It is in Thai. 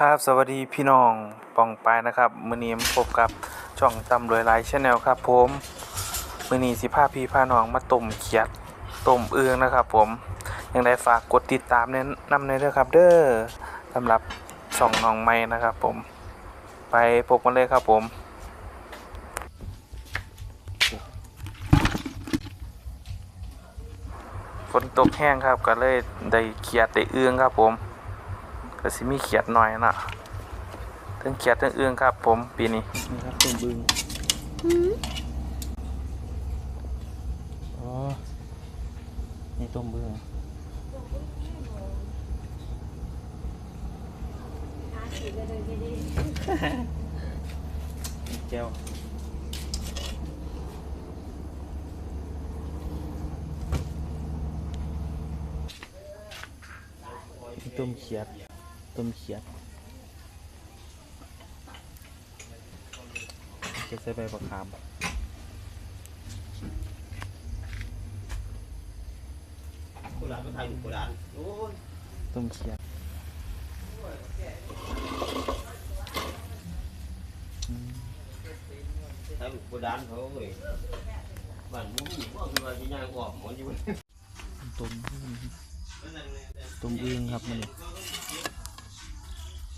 ครับสวัสดีพี่น้องปองไปนะครับมือนี้มพบกับช่องตำรวยไลฟ์ชาแนลครับผมมือนี้สิพาพี่พาน้องมาต้มเขียดต้มเอืองนะครับผมยังได้ฝากกดติดตามแนะนำในเด้อครับ เด้อสำหรับช่องน้องใหม่นะครับผม ไปพบกันเลยครับผมฝนตกแห้งครับก็เลยได้เขียดได้เอืองครับผม ก็สิมีเขียดหน่อยนะทั้งเขียดทั้งเอื้องครับ ผมปีนี้นี่ครับต้มบึงอ๋อนี่ต้มบึงแก้วนี่ต้มเขียด ต้มเขียดจะใส่ใบมะขามโบราณก็ไทยโบราณโอ้ยต้มเขียดอืมไทยโบราณเขาเว้ยบ้านหมุ้งว่าคือว่าจะย่างออกหมอนอยู่ต้มต้มอึ่งครับมัน